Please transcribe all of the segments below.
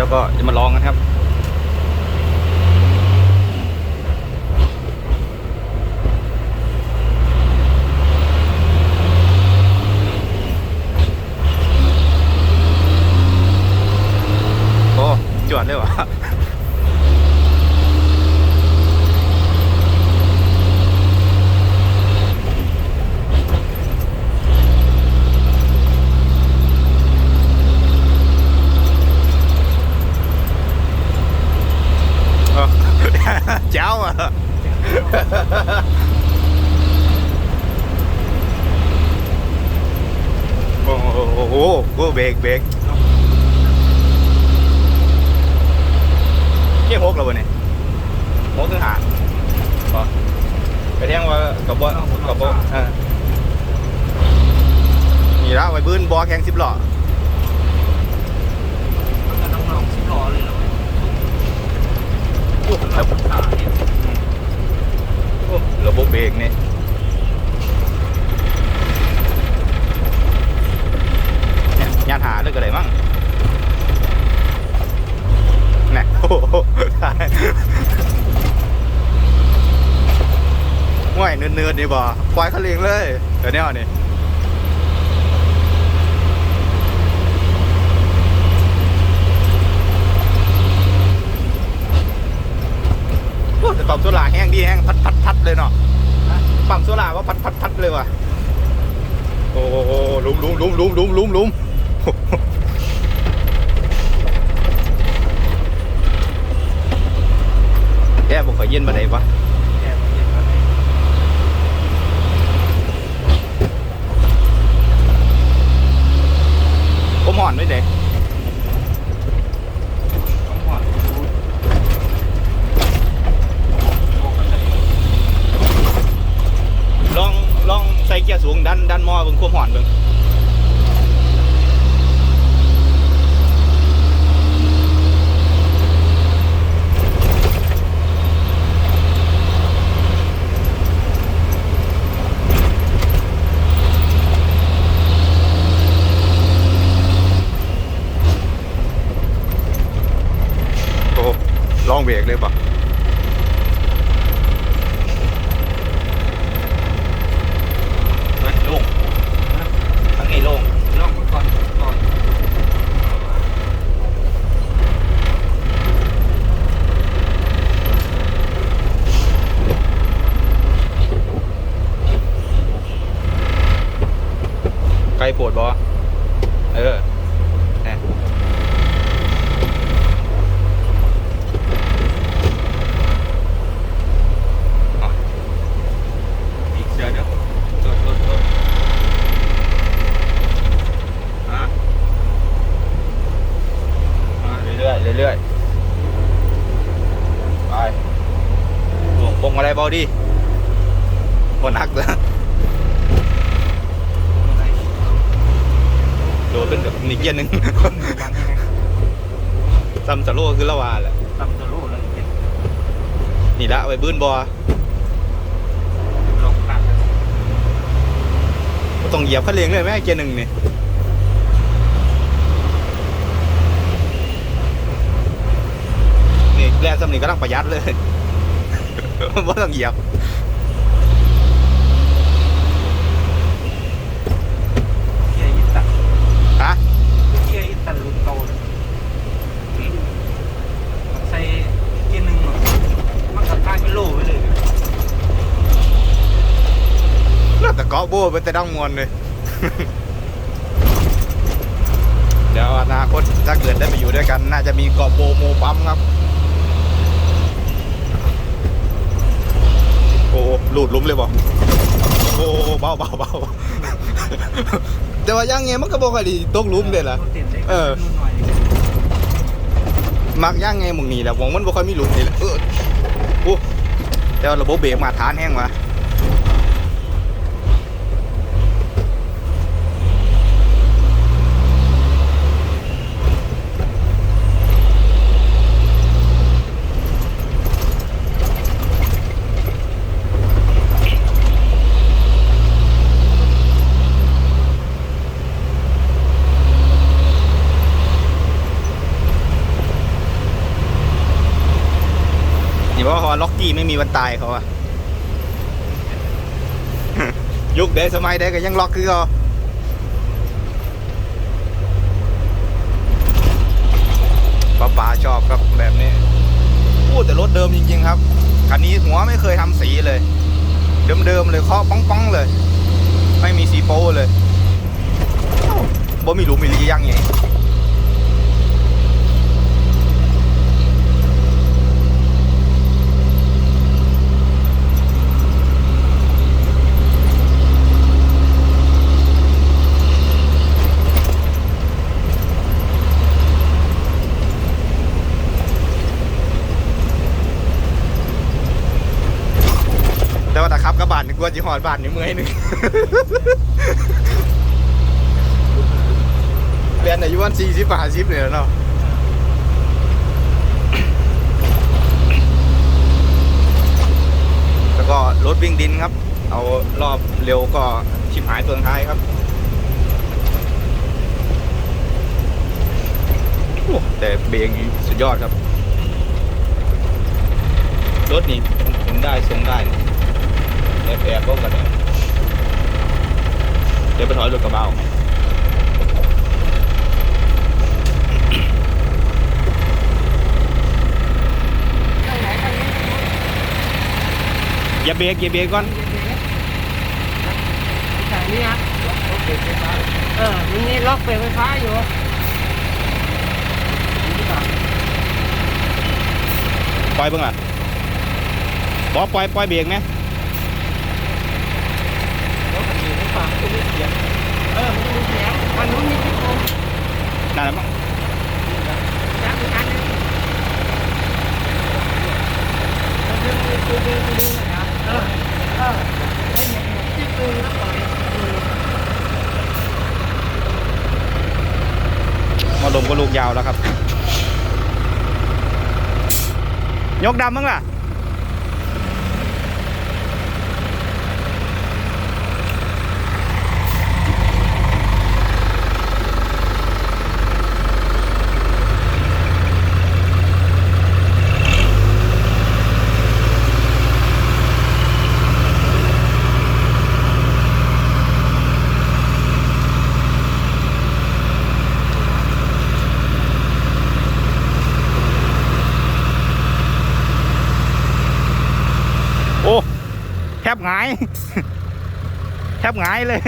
แล้วก็จะมาลองกันครับ โอ้จวดเลยวะ Ờ. cháu à ô โอ้โหเบรกเบรกเจ๊หกแล้ววะเนี่ยหกคือหาไปเที่ยงว่ากับบ่กับบ่นี่ละไว้บืนบอแข่งสิบหล่อก็น้องๆสิบล้อเลยเหรอ Ủa, สำหรับขาเนี่ย Ủa, là bộ biệt này Nha- nhàn hạ được cái đấy măng nè ngoài n ឿ n n ឿ n đi bò quay khá liền lên ở đây này Ủa, แต่ปั๊มโซล่าแห้งดีแห้งพัดพัดพัดเลยเนาะปั๊มโซล่าว่าพัดพัดพัดเลยว่ะโอ้โหลุมลุมลุมลุมลุมลุมลุมแกบอกขอเย็นมาไหนวะ แอบเย็นมาเลย ผม ห่อนไว้เด็กลองลองใส่เกียร์สูงดันดันมอเบิ่งควบห่อนเบิ่งโอ้ลอง เบรกเลยป่ะ โล่งทั้งนี้โล่ง ลองมาก่อนก่อน ไกลโปวดบอเออแหม่ อีกเสือเด้อโดดโดดโดดอะ อ่าเรื่อยๆเรื่อยๆไปลงปงอะไรเบาดิบนนักเลย อะไร โดดเป็นแบบนี่เกียร์หนึ่งคนหมู่บ้านนี่ไงซัมสโลคือละวาแหละตำตัวลูกเลยเย็นนี่ละไปบื้นบอลงหนักเลยบ่ต้องเหยียบคันเร่งเลยแม่เกียร์หนึ่งนี่นี่แรงสำนีกำลังประหยัดเลยว่าต้องเหยียบ เกียร์อิตัน ฮะ เกียร์อิตันรุ่นโตเลยอืมมันใส่เกียร์หนึ่งอะมันก็กลายเป็นโล่ไปเลย น่าแต่ เกาะโบ้เป็นแต่ดังมวนเลย เดี๋ยวอนาคตถ้าเกิดได้ไปอยู่ด้วยกัน น่าจะมีเกาะโบโมปั๊มครับ โอ้หลุดลุ้มเลยบ่โอ้เบาเบาเบาแต่ว่าย่างเงี้ยมันก็บอกว่าดีตกลุ้มเด็ดล่ะ เออ มักย่างไงหมึงนี่แหละมงมันบ่ค่อยมีหลุมนี่แหละเออโอ้แต่ว่าระบบเบรกมาทานแห้งวะ ไม่มีวันตายเขาอะยุคเดสมัยเดก็ยังล็อกคือเขาป้าป๋าชอบครับแบบนี้พูดแต่รถเดิมจริง ๆ ครับคันนี้หัวไม่เคยทำสีเลย เดิมๆเลยเคาะป้องๆเลย ไม่มีสีโป้เลยบ่มีหลุมมีรียังไง แต่ว่าแต่ขับกระบาดนี่กลัวจีหอดบาดนี่เมื่อยหนึงเรียนอายุวันสี่สิบห้าสิบเลยเนาะแล้วก็รถวิ่งดินครับ เอารอบเร็วก็ชิบหายตัวท้ายครับโอ้แต่เบรกนี่สุดยอดครับ รถนี่ผมได้ทรงได้นะ แอบแอบก็กันเนี่ยเดี๋ยวไปถอยรถกระบะออกมาอย่าเบรกอย่าเบรกก่อนแต่นี่ฮะเออมันมีล็อกเบรกไฟฟ้าอยู่ปล่อยเบิ่งอะบอปล่อยปล่อยเบรกไหม เสียงเออมันมีเสียงมันนู้นมีที่โคมนั่นแหละมั้งจับอีกอันนึงเดินดูดูดูดูนะครับเออเออเล่นอย่างนี้ที่ดูแล้วปล่อยมาลมก็ลูกยาวแล้วครับ ยกดำมั้งล่ะ อ้แทบหงาย แทบหงายเลย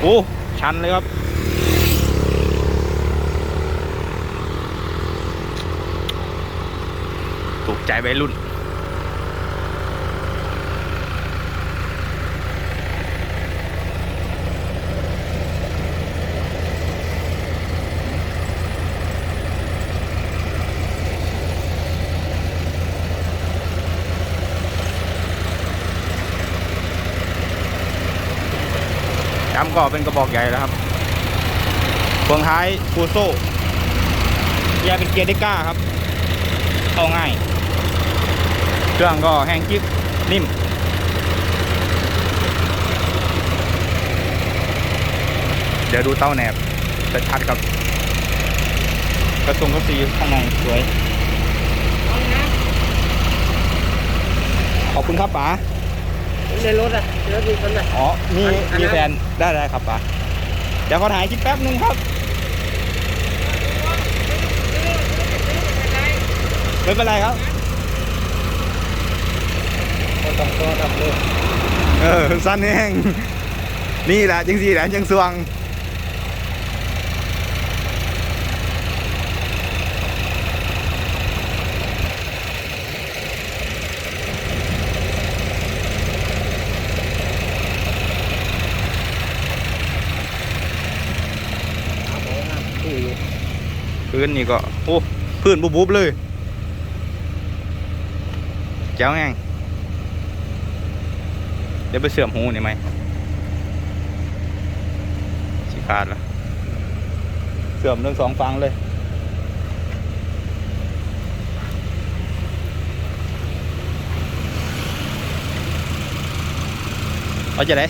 โอ้ชันเลยครับ ถูกใจวัยรุ่น จำก็เป็นกระบอกใหญ่แล้วครับพวงท้ายฟูโซ่แยกเป็นเกียร์ดิก้าครับ เข้าง่าย เครื่องก็แห้งกิ๊บนิ่ม เดี๋ยวดูเต้าแหนบชัดๆครับ กระทรงกระสีข้างในสวยเอานะขอบคุณครับป๋า ในรถอะรถมีคนอะ อ๋อ มีอันอันนั้น มีแฟนได้ได้ครับป๋าเดี๋ยวขอถ่ายคลิปแป๊บนึงครับ ไม่เป็นไรครับต้องตัวทำด้วยเออ สั้นแห้งนี่แหละจังสี่แหละจังสวง พื้นนี่ก็โอ้พื้นบุบบุบเลยแจ๋วแห้งเดี๋ยวไปเสื่อมหูนี่ไหมสิขาดละเสื่อมทั้งสองฟังเลยเอาจะไหน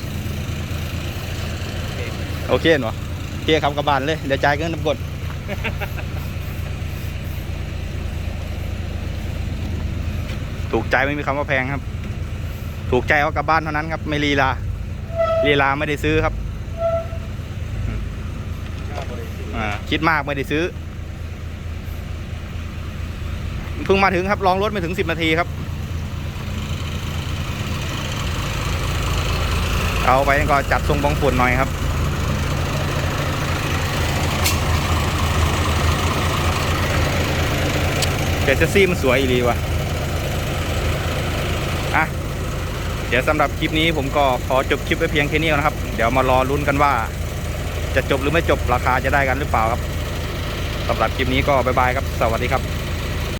โอเคเนาะโอเคครับกลับบานเลย เดี๋ยวจ่ายเงินน้ำกด ถูกใจไม่มีคำว่าแพงครับ ถูกใจเอากลับบ้านเท่านั้นครับ ไม่ลีลาลีลาไม่ได้ซื้อครับอ่าคิดมากไม่ได้ซื้อเพิ่งมาถึงครับลองรถไม่ถึงสิบนาทีครับ เอาไปก็จัดทรงบองฝุ่นหน่อยครับ เดี๋ยวจะซี่มันสวยอีรีว่ะอะเดี๋ยวสำหรับคลิปนี้ผมก็ขอจบคลิปไว้เพียงแค่นี้นนะครับ เดี๋ยวมารอลุ้นกันว่า จะจบหรือไม่จบราคาจะได้กันหรือเปล่าครับสำหรับคลิปนี้ก็บายบายครับ สวัสดีครับ